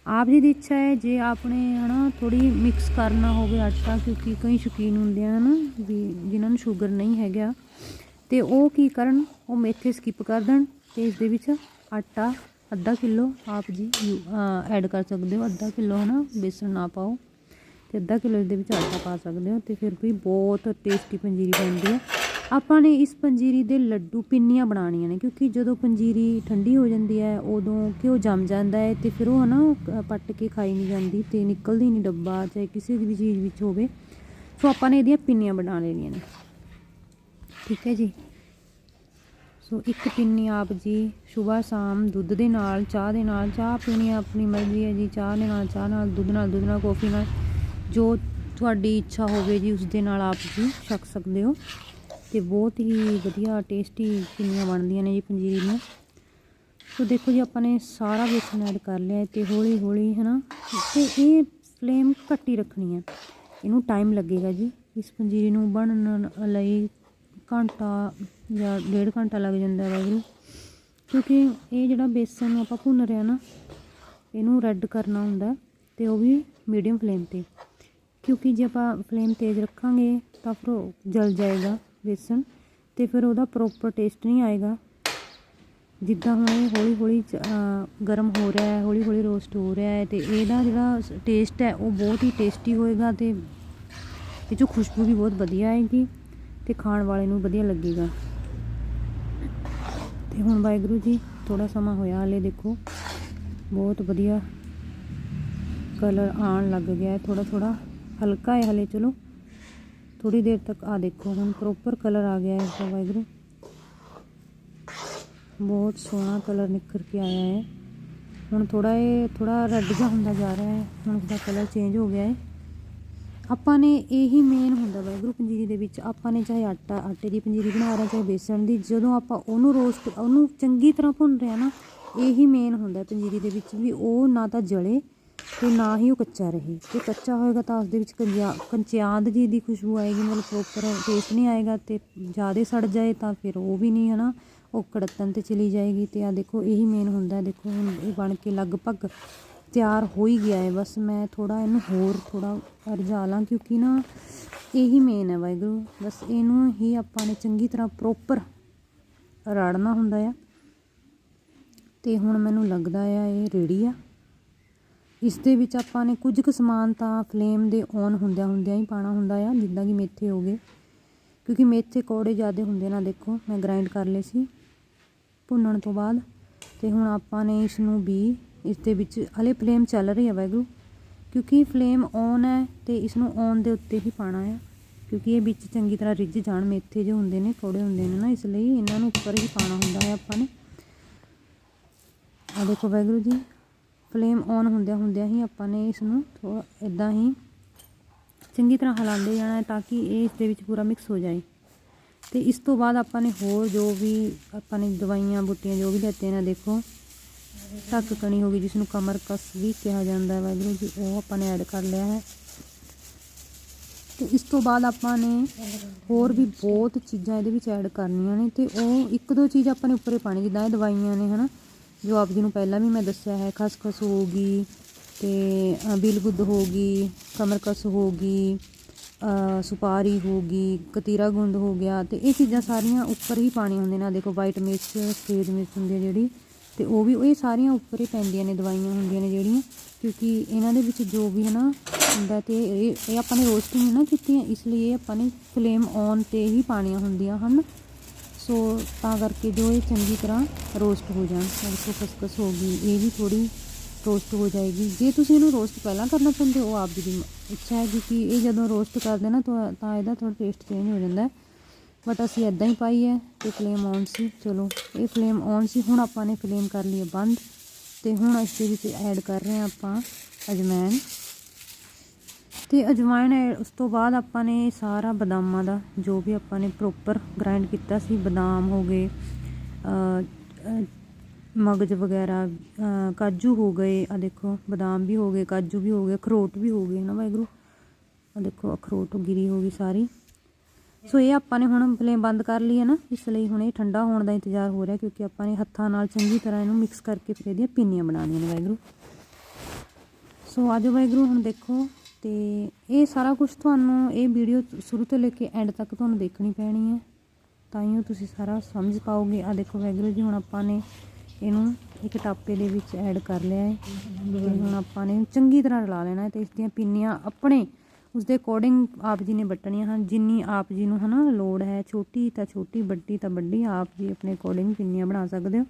Speaker 1: ਆਪ ਜੀ ਦੀ ਇੱਛਾ ਹੈ ਜੇ ਆਪਣੇ, ਹਨਾ ਥੋੜੀ ਮਿਕਸ ਕਰਨਾ ਹੋਵੇ ਆਟਾ, ਕਿਉਂਕਿ ਕਈ ਸ਼ੌਕੀਨ ਹੁੰਦੇ ਆ, ਹਨਾ, ਵੀ ਜਿਨ੍ਹਾਂ ਨੂੰ ਸ਼ੂਗਰ ਨਹੀਂ ਹੈਗਾ। ਤੇ ਉਹ ਕੀ ਕਰਨ? ਉਹ ਮੇਥੇ ਸਕਿਪ ਕਰ ਦੇਣ ਤੇ ਇਸ ਦੇ ਵਿੱਚ ਆਟਾ, ਅੱਧਾ ਕਿਲੋ ਆਪ ਜੀ ਐਡ ਕਰ ਸਕਦੇ ਹੋ। ਅੱਧਾ ਕਿਲੋ ਹਨਾ, ਬੇਸਣ ਨਾ ਪਾਓ ਤੇ ਅੱਧਾ ਕਿਲੋ ਇਹਦੇ ਵਿੱਚ ਆਟਾ ਪਾ ਸਕਦੇ ਹੋ ਤੇ ਫਿਰ ਵੀ ਬਹੁਤ ਟੇਸਟੀ ਪੰਜੀਰੀ ਬਣਦੀ ਹੈ। ਆਪਾਂ ਨੇ ਇਸ ਪੰਜੀਰੀ ਦੇ ਲੱਡੂ ਪਿੰਨੀਆਂ ਬਣਾਉਣੀਆਂ ਨੇ ਕਿਉਂਕਿ ਜਦੋਂ ਪੰਜੀਰੀ ਠੰਡੀ ਹੋ ਜਾਂਦੀ ਹੈ, ਉਦੋਂ ਘਿਓ ਜੰਮ ਜਾਂਦਾ ਹੈ ਤੇ ਫਿਰ ਉਹ ਹਨਾ, ਪੱਟ ਕੇ ਖਾਈ ਨਹੀਂ ਜਾਂਦੀ ਤੇ ਨਿਕਲਦੀ ਨਹੀਂ ਡੱਬਾ ਚਾਹੇ ਕਿਸੇ ਵੀ ਚੀਜ਼ ਵਿੱਚ ਹੋਵੇ। ਸੋ ਆਪਾਂ ਨੇ ਇਹਦੀਆਂ ਪਿੰਨੀਆਂ ਬਣਾ ਲੈਣੀਆਂ ਨੇ। ਠੀਕ ਹੈ ਜੀ। ਸੋ ਇੱਕ ਪਿੰਨੀ ਆਪ ਜੀ ਸਵੇਰ ਸ਼ਾਮ ਦੁੱਧ ਦੇ ਨਾਲ, ਚਾਹ ਦੇ ਨਾਲ, ਚਾਹ ਪੀਣੀ ਆਪਣੀ ਮਰਜ਼ੀ ਹੈ ਜੀ। ਚਾਹ ਦੇ ਨਾਲ, ਚਾਹ ਨਾਲ, ਦੁੱਧ ਨਾਲ ਦੁੱਧ ਨਾਲ, ਕੌਫੀ ਨਾਲ, ਜੋ ਤੁਹਾਡੀ ਇੱਛਾ ਹੋਵੇ ਜੀ, ਉਸ ਦੇ ਨਾਲ ਆਪ ਜੀ ਛਕ ਸਕਦੇ ਹੋ। ਤੇ ਬਹੁਤ ਹੀ ਵਧੀਆ ਟੇਸਟੀ ਪਿੰਨੀਆਂ ਬਣਦੀਆਂ ਨੇ ਜੀ ਪੰਜੀਰੀ ਦੀਆਂ ਸੋ ਦੇਖੋ ਜੀ, ਆਪਾਂ ਨੇ ਸਾਰਾ ਬੇਸਣ ਐਡ ਕਰ ਲਿਆ ਤੇ ਹੌਲੀ ਹੌਲੀ, ਹਨਾ, ਤੇ ਇਹ ਫਲੇਮ ਘੱਟੀ ਰੱਖਣੀ ਹੈ। ਇਹਨੂੰ ਟਾਈਮ ਲੱਗੇਗਾ ਜੀ, ਇਸ ਪੰਜੀਰੀ ਨੂੰ ਬਣਨ ਲਈ ਘੰਟਾ ਜਾਂ ਡੇਢ ਘੰਟਾ ਲੱਗ ਜਾਂਦਾ ਵਾ ਇਹਨੂੰ। ਕਿਉਂਕਿ ਇਹ ਜਿਹੜਾ ਬੇਸਨ ਆਪਾਂ ਭੁੰਨ ਰਿਹਾ ਨਾ, ਇਹਨੂੰ ਰੈੱਡ ਕਰਨਾ ਹੁੰਦਾ ਤੇ ਉਹ ਵੀ ਮੀਡੀਅਮ ਫਲੇਮ ਤੇ। ਕਿਉਂਕਿ ਜੇ ਆਪਾਂ ਫਲੇਮ ਤੇਜ਼ ਰੱਖਾਂਗੇ ਤਾਂ ਫਿਰ ਉਹ ਜਲ ਜਾਏਗਾ ਬੇਸਨ ਤੇ ਫਿਰ ਉਹਦਾ ਪ੍ਰੋਪਰ ਟੇਸਟ ਨਹੀਂ ਆਏਗਾ।
Speaker 2: ਜਿੱਦਾਂ ਹੁਣ ਇਹ ਹੌਲੀ ਹੌਲੀ ਚ- ਗਰਮ ਹੋ ਰਿਹਾ ਹੈ ਹੌਲੀ ਹੌਲੀ ਰੋਸਟ ਹੋ ਰਿਹਾ ਹੈ ਤੇ ਇਹਦਾ ਜਿਹੜਾ ਟੇਸਟ ਹੈ ਉਹ ਬਹੁਤ ਹੀ ਟੇਸਟੀ ਹੋਏਗਾ ਤੇ ਇਹ 'ਚੋਂ ਖੁਸ਼ਬੂ ਵੀ ਬਹੁਤ ਵਧੀਆ ਆਏਗੀ। ਤੇ ਖਾਣ ਵਾਲੇ ਨੂੰ ਵਧੀਆ ਲੱਗੇਗਾ। ਤੇ ਹੁਣ ਵਾਹਿਗੁਰੂ ਜੀ ਥੋੜਾ ਸਮਾਂ ਹੋਇਆ ਹਲੇ ਦੇਖੋ। ਬਹੁਤ ਵਧੀਆ ਕਲਰ ਆਉਣ ਲੱਗ ਗਿਆ ਹੈ ਥੋੜਾ ਥੋੜਾ ਹਲਕਾ ਹੈ ਹਲੇ, ਚਲੋ। ਥੋੜੀ ਦੇਰ ਤੱਕ ਆ ਦੇਖੋ, ਹੁਣ ਪ੍ਰੋਪਰ ਕਲਰ ਆ ਗਿਆ ਹੈ ਇਸਦਾ ਵਾਹਿਗੁਰੂ। ਬਹੁਤ ਸੋਹਣਾ ਕਲਰ ਨਿਕਲ ਕੇ ਆਇਆ ਹੈ। ਹੁਣ ਥੋੜਾ ਇਹ ਥੋੜਾ ਰੈੱਡ ਜਿਹਾ ਹੁੰਦਾ ਜਾ ਰਿਹਾ ਹੈ। ਹੁਣ ਇਸਦਾ ਕਲਰ ਚੇਂਜ ਹੋ ਗਿਆ ਹੈ। ਆਪਾਂ ਨੇ ਇਹੀ ਮੇਨ ਹੁੰਦਾ ਵਾਹਿਗੁਰੂ ਪੰਜੀਰੀ ਦੇ ਵਿੱਚ, ਆਪਾਂ ਨੇ ਚਾਹੇ ਆਟਾ, ਆਟੇ ਦੀ ਪੰਜੀਰੀ ਬਣਾ ਰਹੇ ਚਾਹੇ ਬੇਸਣ ਦੀ, ਜਦੋਂ ਆਪਾਂ ਉਹਨੂੰ ਰੋਸਟ ਉਹਨੂੰ ਚੰਗੀ ਤਰ੍ਹਾਂ ਭੁੰਨ ਰਹੇ ਹਾਂ ਨਾ, ਇਹੀ ਮੇਨ ਹੁੰਦਾ ਪੰਜੀਰੀ ਦੇ ਵਿੱਚ ਵੀ ਉਹ ਨਾ ਤਾਂ ਜਲੇ ਤੇ ਨਾ ਹੀ ਉਹ ਕੱਚਾ ਰਹੇ। ਜੇ ਕੱਚਾ ਹੋਏਗਾ ਤਾਂ ਉਸ ਦੇ ਵਿੱਚ ਕੰਜਾ ਕੰਚਿਆਦ ਜੀ ਦੀ ਖੁਸ਼ਬੂ ਆਏਗੀ, ਮਤਲਬ ਪ੍ਰੋਪਰ ਟੇਸਟ ਨਹੀਂ ਆਏਗਾ ਤੇ ਜ਼ਿਆਦਾ ਸੜ ਜਾਏ ਤਾਂ ਫਿਰ ਉਹ ਵੀ ਨਹੀਂ, ਹਨਾ? ਉਹ ਕੜਤਨ ਤੇ ਚਲੀ ਜਾਏਗੀ ਤੇ ਆ ਦੇਖੋ, ਇਹੀ ਮੇਨ ਹੁੰਦਾ, ਦੇਖੋ, ਹੁਣ ਇਹ ਬਣ ਕੇ ਲਗਭਗ ਤਿਆਰ ਹੋ ਹੀ ਗਿਆ ਹੈ। ਬਸ ਮੈਂ ਥੋੜਾ ਇਹਨੂੰ ਹੋਰ ਥੋੜਾ ਰਝਾ ਲਾਂ ਕਿਉਂਕਿ ਨਾ ਇਹੀ ਮੇਨ ਹੈ ਵਾਹਿਗੁਰੂ। ਬਸ ਇਹਨੂੰ ਹੀ ਆਪਾਂ ਨੇ ਚੰਗੀ ਤਰ੍ਹਾਂ ਪ੍ਰੋਪਰ ਰਾੜਨਾ ਹੁੰਦਾ ਆ। ਤੇ ਹੁਣ ਮੈਨੂੰ ਲੱਗਦਾ ਆ ਇਹ ਰੇੜੀ ਆ। ਇਸ ਦੇ ਵਿੱਚ ਆਪਾਂ ਨੇ ਕੁਝ ਕੁ ਸਮਾਨ ਤਾਂ ਫਲੇਮ ਦੇ ਔਨ ਹੁੰਦਿਆਂ ਹੁੰਦਿਆਂ ਹੀ ਪਾਣਾ ਹੁੰਦਾ ਆ, ਜਿੱਦਾਂ ਕਿ ਮੇਥੇ ਹੋ ਗਏ। ਕਿਉਂਕਿ ਮੇਥੇ ਕੌੜੇ ਜ਼ਿਆਦਾ ਹੁੰਦੇ ਨਾ ਦੇਖੋ, ਮੈਂ ਗ੍ਰਾਈਂਡ ਕਰ ਲਏ ਸੀ ਭੁੰਨਣ ਤੋਂ ਬਾਅਦ। ਤੇ ਹੁਣ ਆਪਾਂ ਨੇ ਇਸ ਨੂੰ ਵੀ ਇਸ ਦੇ ਵਿੱਚ ਹਲੇ ਫਲੇਮ ਚੱਲ ਰਹੀ ਹੈ ਵਾਹਿਗੁਰੂ, ਕਿਉਂਕਿ ਫਲੇਮ ਔਨ ਹੈ ਤੇ ਇਸ ਨੂੰ ਔਨ ਦੇ ਉੱਤੇ ਹੀ ਪਾਣਾ ਹੈ ਕਿਉਂਕਿ ਇਹ ਵਿੱਚ ਚੰਗੀ ਤਰ੍ਹਾਂ ਰਿੱਝ ਜਾਣ, ਮੇਥੇ ਜੋ ਹੁੰਦੇ ਨੇ ਕੌੜੇ ਹੁੰਦੇ ਨੇ ਨਾ, ਇਸ ਲਈ ਇਹਨਾਂ ਨੂੰ ਉੱਪਰ ਹੀ ਪਾਣਾ ਹੁੰਦਾ ਹੈ ਆਪਾਂ ਨੇ। ਆ ਦੇਖੋ ਵਾਹਿਗੁਰੂ ਜੀ ਫਲੇਮ ਔਨ ਹੁੰਦਿਆਂ ਹੁੰਦਿਆਂ ਹੀ ਆਪਾਂ ਨੇ ਇਸ ਨੂੰ ਥੋੜਾ ਇਦਾਂ ਹੀ ਚੰਗੀ ਤਰ੍ਹਾਂ ਹਿਲਾਉਂਦੇ ਜਾਣਾ ਹੈ ਤਾਂ ਕਿ ਇਹ ਇਸ ਦੇ ਵਿੱਚ ਪੂਰਾ ਮਿਕਸ ਹੋ ਜਾਏ। ਤੇ ਇਸ ਤੋਂ ਬਾਅਦ ਆਪਾਂ ਨੇ ਹੋਰ ਜੋ ਵੀ ਆਪਾਂ ਨੇ ਦਵਾਈਆਂ, ਬੂਟੀਆਂ ਜੋ ਵੀ ਲੈਤੇ ਨੇ, ਦੇਖੋ। ਢੱਕ ਕਣੀ ਹੋ ਗਈ ਜਿਸ ਨੂੰ ਕਮਰ ਕਸ ਵੀ ਕਿਹਾ ਜਾਂਦਾ ਹੈ ਵਾਹਿਗੁਰੂ ਜੀ ਉਹ ਆਪਾਂ ਨੇ ਐਡ ਕਰ ਲਿਆ ਹੈ। ਤੇ ਇਸ ਤੋਂ ਬਾਅਦ ਆਪਾਂ ਨੇ ਹੋਰ ਵੀ ਬਹੁਤ ਚੀਜ਼ਾਂ ਇਹਦੇ ਵਿੱਚ ਐਡ ਕਰਨੀਆਂ ਨੇ ਤੇ ਉਹ ਇੱਕ ਦੋ ਚੀਜ਼ ਆਪਾਂ ਨੇ ਉੱਪਰੇ ਪਾਣੀ ਜਿੱਦਾਂ ਇਹ ਦਵਾਈਆਂ ਨੇ ਹਨਾ ਜੋ ਆਪ ਜੀ ਨੂੰ ਪਹਿਲਾਂ ਵੀ ਮੈਂ ਦੱਸਿਆ ਹੈ ਖਸਖਸ ਹੋ ਗਈ ਤੇ ਅ, ਬਿਲਗੁੱਦ ਹੋ ਗਈ ਕਮਰਕਸ ਹੋ ਗਈ ਸੁਪਾਰੀ ਹੋ ਗਈ ਕਤੀਰਾ ਗੁੰਦ ਹੋ ਗਿਆ ਤੇ ਇਹ ਚੀਜ਼ਾਂ ਸਾਰੀਆਂ ਉੱਪਰ ਹੀ ਪਾਣੀਆਂ ਹੁੰਦੀਆਂ ਨੇ। ਆਹ ਦੇਖੋ ਵਾਈਟ ਮਿਰਚ ਸਫੇਦ ਮਿਰਚ ਹੁੰਦੀ ਹੈ ਜਿਹੜੀ ਤੇ ਉਹ ਵੀ ਇਹ ਸਾਰੀਆਂ ਉੱਪਰ ਹੀ ਪੈਂਦੀਆਂ ਨੇ, ਦਵਾਈਆਂ ਹੁੰਦੀਆਂ ਨੇ ਜਿਹੜੀਆਂ, ਕਿਉਂਕਿ ਇਹਨਾਂ ਦੇ ਵਿੱਚ ਜੋ ਵੀ ਹਨਾ ਹੁੰਦਾ ਤੇ ਇਹ ਇਹ ਆਪਾਂ ਨੇ ਰੋਸਟ ਨਹੀਂ ਨਾ ਕੀਤੀਆਂ ਇਸ ਲਈ ਇਹ ਆਪਾਂ ਨੇ ਫਲੇਮ ਔਨ ਤੇ ਹੀ ਪਾਣੀਆਂ ਹੁੰਦੀਆਂ ਹਨ। ਸੋ ਤਾਂ ਕਰਕੇ ਜੋ ਇਹ ਚੰਗੀ ਤਰ੍ਹਾਂ ਰੋਸਟ ਹੋ ਜਾਣ ਦੇਖੋ ਖਸਖਸ ਹੋ ਗਈ, ਇਹ ਵੀ ਥੋੜੀ ਰੋਸਟ ਹੋ ਜਾਏਗੀ। ਜੇ ਤੁਸੀਂ ਇਹਨੂੰ ਰੋਸਟ ਪਹਿਲਾਂ ਕਰਨਾ ਚਾਹੁੰਦੇ ਹੋ ਆਪ ਜੀ ਦੀ ਇੱਛਾ ਹੈ ਕਿਉਂਕਿ ਇਹ ਜਦੋਂ ਰੋਸਟ ਕਰਦੇ ਨਾ, ਤਾਂ ਤਾਂ ਇਹਦਾ ਥੋੜਾ ਟੇਸਟ ਚੇਂਜ ਹੋ ਜਾਂਦਾ ਹੈ। ਬਟ ਅਸੀਂ ਇਦਾਂ ਹੀ ਪਾਈ ਹੈ ਤੇ ਫਲੇਮ ਔਨ ਸੀ। ਚਲੋ, ਇਹ ਫਲੇਮ ਔਨ ਸੀ। ਹੁਣ ਆਪਾਂ ਨੇ ਫਲੇਮ ਕਰ ਲਈ ਹੈ ਬੰਦ। ਤੇ ਹੁਣ ਇਸ ਦੇ ਵਿੱਚ ਐਡ ਕਰ ਰਹੇ ਹਾਂ ਆਪਾਂ ਅਜਵਾਇਣ। ਤੇ ਅਜਵਾਇਣ ਐ- ਉਸ ਤੋਂ ਬਾਅਦ ਆਪਾਂ ਨੇ ਸਾਰਾ ਬਦਾਮਾਂ ਦਾ, ਜੋ ਵੀ ਆਪਾਂ ਨੇ ਪ੍ਰੋਪਰ ਗ੍ਰਾਈਂਡ ਕੀਤਾ ਸੀ, ਬਦਾਮ ਹੋ ਗਏ ਮਗਜ ਵਗੈਰਾ ਕਾਜੂ ਹੋ ਗਏ ਆ ਦੇਖੋ, ਬਦਾਮ ਵੀ ਹੋ ਗਏ, ਕਾਜੂ ਵੀ ਹੋ ਗਏ, ਅਖਰੋਟ ਵੀ ਹੋ ਗਏ, ਨਾ ਵਾਹਿਗੁਰੂ? ਆ ਦੇਖੋ, ਅਖਰੋਟ ਗਿਰੀ ਹੋ ਗਈ ਸਾਰੀ। ਸੋ ਇਹ ਆਪਾਂ ਨੇ ਹੁਣ ਫਲੇਮ ਬੰਦ ਕਰ ਲਈ ਹੈ ਨਾ, ਇਸ ਲਈ ਹੁਣ ਇਹ ਠੰਡਾ ਹੋਣ ਦਾ ਇੰਤਜ਼ਾਰ ਹੋ ਰਿਹਾ ਕਿਉਂਕਿ ਆਪਾਂ ਨੇ ਹੱਥਾਂ ਨਾਲ ਚੰਗੀ ਤਰ੍ਹਾਂ ਇਹਨੂੰ ਮਿਕਸ ਕਰਕੇ ਫਿਰ ਇਹਦੀਆਂ ਪਿੰਨੀਆਂ ਬਣਾਉਣੀਆਂ ਨੇ ਵਾਹਿਗੁਰੂ। ਸੋ ਆਜੋ ਵਾਹਿਗੁਰੂ, ਹੁਣ ਦੇਖੋ ਤੇ ਇਹ ਸਾਰਾ ਕੁਝ ਤੁਹਾਨੂੰ ਇਹ ਵੀਡੀਓ ਸ਼ੁਰੂ ਤੋਂ ਲੈ ਕੇ ਐਂਡ ਤੱਕ ਤੁਹਾਨੂੰ ਦੇਖਣੀ ਪੈਣੀ ਹੈ। ਤਾਂ ਹੀ ਤੁਸੀਂ ਸਾਰਾ ਸਮਝ ਪਾਓਗੇ। ਆ ਦੇਖੋ ਵਾਹਿਗੁਰੂ ਜੀ, ਹੁਣ ਆਪਾਂ ਨੇ ਇਹਨੂੰ ਇੱਕ ਟਾਪੇ ਦੇ ਵਿੱਚ ਐਡ ਕਰ ਲਿਆ ਹੈ ਹੁਣ ਆਪਾਂ ਨੇ ਚੰਗੀ ਤਰ੍ਹਾਂ ਰਲਾ ਲੈਣਾ ਹੈ ਤੇ ਇਸ ਦੀਆਂ ਪਿੰਨੀਆਂ ਆਪਣੇ ਉਸ ਦੇ ਅਕੋਰਡਿੰਗ ਆਪ ਜੀ ਨੇ ਵੱਟਣੀਆਂ ਹਨ। ਜਿੰਨੀ ਆਪ ਜੀ ਨੂੰ ਹਨਾ ਲੋੜ ਹੈ, ਛੋਟੀ ਤਾਂ ਛੋਟੀ, ਵੱਡੀ ਤਾਂ ਵੱਡੀ, ਆਪ ਜੀ ਆਪਣੇ ਅਕੋਰਡਿੰਗ ਪਿੰਨੀਆਂ ਬਣਾ ਸਕਦੇ ਹੋ।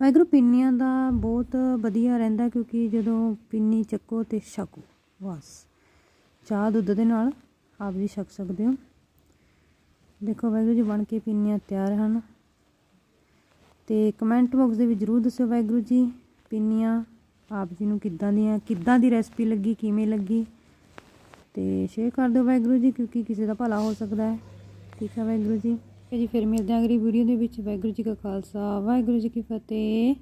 Speaker 2: ਵਾਹਿਗੁਰੂ, ਪਿੰਨੀਆਂ ਦਾ ਬਹੁਤ ਵਧੀਆ ਰਹਿੰਦਾ ਕਿਉਂਕਿ ਜਦੋਂ ਪਿੰਨੀ ਚੱਕੋ ਤੇ ਛਕੋ, ਬਸ। ਚਾਹ, ਦੁੱਧ ਦੇ ਨਾਲ ਆਪ ਜੀ ਛਕ ਸਕਦੇ ਹੋ। ਦੇਖੋ ਵਾਹਿਗੁਰੂ ਜੀ, ਬਣ ਕੇ ਪਿੰਨੀਆਂ ਤਿਆਰ ਹਨ। ਤੇ ਕਮੈਂਟ ਬਾਕਸ ਦੇ ਵਿੱਚ ਜਰੂਰ ਦੱਸਿਓ ਵਾਹਿਗੁਰੂ ਜੀ, ਪਿੰਨੀਆਂ ਆਪ ਜੀ ਨੂੰ ਕਿੱਦਾਂ ਦੀਆਂ, ਕਿੱਦਾਂ ਦੀ ਰੈਸਪੀ ਲੱਗੀ, ਕਿਵੇਂ ਲੱਗੀ? ਤੇ ਸ਼ੇਅਰ ਕਰ ਦਿਓ ਵਾਹਿਗੁਰੂ ਜੀ, ਕਿਉਂਕਿ ਕਿਸੇ ਦਾ ਭਲਾ ਹੋ ਸਕਦਾ ਹੈ। ਠੀਕ ਹੈ ਵਾਹਿਗੁਰੂ ਜੀ। ਤੇ ਜੀ, ਫਿਰ ਮਿਲਦੇ ਹਾਂ ਅਗਲੀ ਵੀਡੀਓ ਦੇ ਵਿੱਚ। ਵਾਹਿਗੁਰੂ ਜੀ ਕਾ ਖਾਲਸਾ, ਵਾਹਿਗੁਰੂ ਜੀ ਕੀ ਫਤਿਹ।